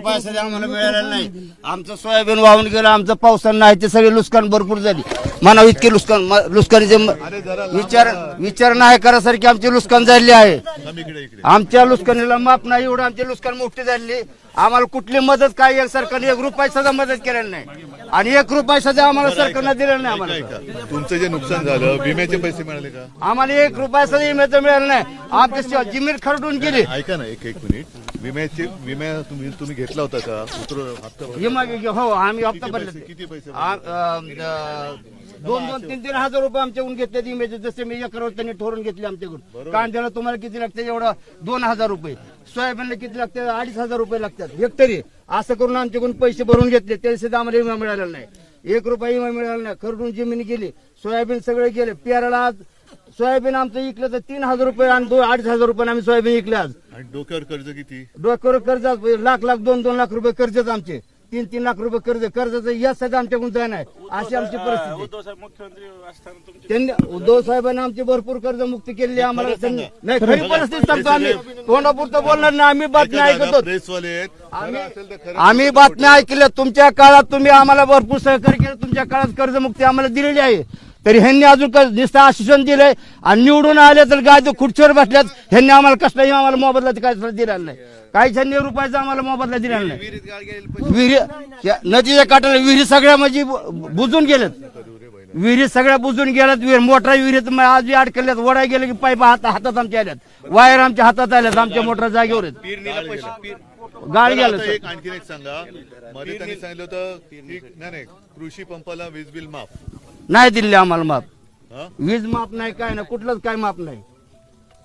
रुपया सध्या आम्हाला मिळालेला नाही. आमचं सोयाबीन वाहून गेलं आमचं पावसानं नाही ते सगळे नुकसान भरपूर झाली. म्हणावं इतके नुकसानीचे म- विचार विचार नाही करासारखी आमची नुकसान झाली आहे. आमच्या नुकसानीला माफ नाही एवढं आमचे नुकसान मोठी झाली. आम्हाला कुठली मदत काय एक सरकारने एक रुपया सुद्धा मदत केलेली नाही. आणि एक रुपया सुद्धा आम्हाला सरकारनं दिलेलं नाही आम्हाला. तुमचं जे नुकसान झालं विम्याचे पैसे मिळाले का? आम्हाला एक रुपया सुद्धा इमेचं मिळालं नाही. आमच्या जमीन खरडून गेली. ऐका ना एक एक मिनिट. विम्याचे विम्या तुम्ही तुम्ही घेतला होता का? उतर हप्ता? विमा घे- हो आम्ही हप्ता किती भरले पैसे किती पैसे आ- अ- अ- दोन दोन तीन तीन हजार रुपये आमच्याकडून घेतले इमेज जसे मी एकरावर त्यांनी ठरवून घेतले आमच्याकडून. कांद्याला तुम्हाला किती लागते? एवढं दोन हजार रुपये. सोयाबीनला किती लागते? अडीच हजार रुपये लागतात. हेक्टरी असं करून आमच्याकडून पैसे भरून घेतले. तरी सुद्धा आम्हाला विमा मिळालेला नाही. एक रुपया विमा मिळाला नाही. खरडून जमीन गेली. सोयाबीन सगळे गेले. पेराला आज सोयाबीन आमचं इकलं तर तीन हजार रुपये आणि दोन अडीच हजार रुपये आम्ही सोयाबीन इकले आज. आणि डोक्यावर कर्ज किती? डोक्यावर कर्ज लाख लाख दोन दोन लाख रुपये कर्जच आमचे. तीन तीन लाख रुपये कर्ज कर्जाचं या सध्या आमच्याकडून जाय नाही. अशी आमची परिस्थिती. उद्धव साहेब मुख्यमंत्री असताना तुमची त्यांनी उद्धव साहेबांनी आमची भरपूर कर्जमुक्ती केली आम्हाला त्यांनी नाही खरी परिस्थिती सांगतो आम्ही. तोंडापुरतं बोलणार नाही आम्ही बातम्या ऐकतो प्रेसवाले आहेत. आम्ही बातम्या ऐकल्या तुमच्या काळात तुम्ही आम्हाला भरपूर सहकार्य केलं तुमच्या काळात कर्जमुक्ती आम्हाला दिलेली आहे. तरी ह्यांनी अजून नुसतं आश्वासन दिलंय. आणि निवडून आले तर गाय तो खुर्चीवर बसल्यात. ह्यांनी आम्हाला कसलाही आम्हाला मोबदला काय दिलेला नाही. काही ह्यांनी रुपयाचा आम्हाला मोबदला दिलेला नाही. विहिरी नदीच्या काठाला विहिरी सगळ्या म्हणजे बुजून गेल्यात. विहिरी सगळ्या बुजून गेल्यात. विहीर मोठ्या विहिरीत आज अडकल्यात. वडा गेले की पाईप हात हातात आमच्या आल्यात. वायर आमच्या हातात आल्यात. आमच्या मोठ्या जागेवर बरं, गेलं आता एक सांगा. मध्ये त्यांनी सांगितलं होतं कृषी पंपाला वीज बिल माफ. नाही दिले आम्हाला माप. हा? वीज माप नाही काय नाही कुठलंच काय माप नाही.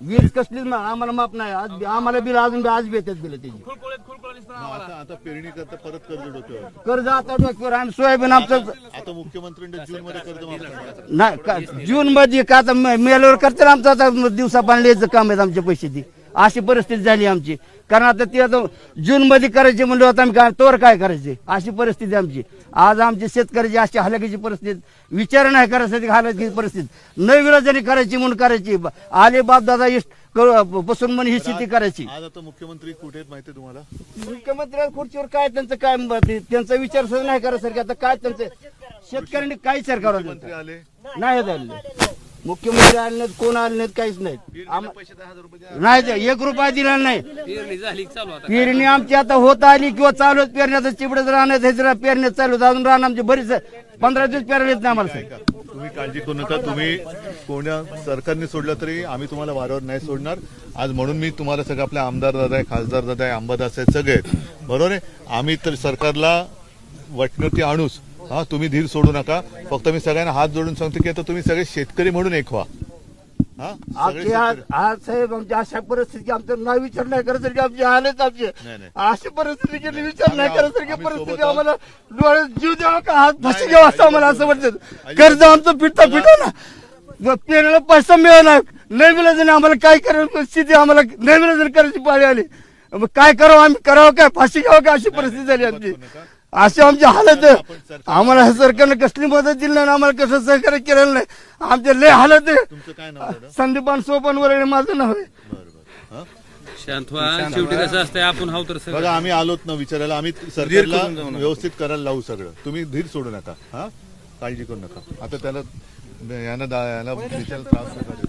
वीज कसलीच मा- आम्हाला माप नाही. आज आम्हाला बिल अजून बी आज बी येतात बिल त्याची. आता आता पेरणी करता परत कर्ज डोक्यावर कर्ज आता डोक्यावर आणि सोयाबीन आमचं आता मुख्यमंत्र्यांनी जून मध्ये कर्ज माफ करणार नाही का जून मध्ये का आता मे- मेल्यावर करते ना आमचं आता दिवसा पाणी काम आहेत आमचे पैसे ती. अशी परिस्थिती झाली आमची. कारण आता ती आता जून मध्ये करायचे म्हणलं होतं आम्ही काय तोवर काय करायचे? अशी परिस्थिती आमची. आज आमची शेतकऱ्याची अशी हलाखीची परिस्थिती. विचार नाही करायसाठी हलाखीची परिस्थिती. न विरोधाने करायची म्हणून करायची. आले बाप दादा बसून म्हणून ही शेती करायची. आज आता मुख्यमंत्री कुठे आहेत माहिती तुम्हाला? मुख्यमंत्री खुर्चीवर काय त्यांचं काय त्यांचा विचार सुद्धा नाही करायसारखे. आता काय त्यांचं शेतकऱ्यांनी काय विचार करावा नाही झाले मुख्यमंत्री आले नाहीत कोण आले नाहीत काहीच नाहीत आम- नाही ते एक रुपया दिला नाही पेरणी झाली की चालू आता पेरणी आमची आता होत आली किंवा चालू आहेत पेरण्याचं चिबडच राहण्यात हे जरा पेरण्यात चालू. अजून राहणं आमची बरीच पंधरा दिवस पेरले येत नाही आम्हाला साहेब. तुम्ही काळजी करू नका तुम्ही कोण्या सरकारने सोडलं तरी आम्ही तुम्हाला वारंवार नाही सोडणार आज म्हणून मी तुम्हाला सगळं आपले आमदार दादा आहे खासदार दादा आहे अंबादास आहेत सगळे आहेत. बरोबर आहे आम्ही तर सरकारला वटणती आणूच हा तुम्ही धीर सोडू नका. फक्त मी सगळ्यांना हात जोडून सांगतो की आता तुम्ही सगळे शेतकरी म्हणून एक व्हा. हा? आमची आज साहेब आमची अशा परिस्थिती आमचं नाही विचार नाही करायसारखी आमची हालत आमची. नाही, नाही. अशी परिस्थिती केली विचार नाही आम्ही- करायसारखी आम्ही परिस्थिती सोबत आहोत. आम्हाला डोळ्यात जीव द्यावा का? हात फाशी नाही, घ्यावा असं नाही, आम्हाला असं नाही. वाटतं. कर्ज आमचं पिठता पिठा ना. पेरण्याला पैसा मिळाला. नाही मिळालं आम्हाला काय करायचं स्थिती आम्हाला नाही मिळालं करायची पाळी आली. मग काय करावं आम्ही करावं काय? फाशी घ्यावं का अशी परिस्थिती झाली आमची. अशी आमची हालत आहे. आम्हाला हे सरकारनं कसली मदत दिली नाही आम्हाला कसं सहकार्य केलेलं नाही. आमचे लय हालत आहे. तुमचं काय नाव दादा? संदीपान सोपन वगैरे माझं नाव आहे. बरं बरं. हा? शांत व्हा शेवटी कसं असतंय? आपण हाव तर सगळं. बघा आम्ही आलोत ना विचारायला. आम्ही सरकारला व्यवस्थित करायला लावू सगळं. तुम्ही धीर सोडू नका. हा? काळजी करू नका. आता त्याला यानं दा- याला विचारायला त्रास नका देऊ.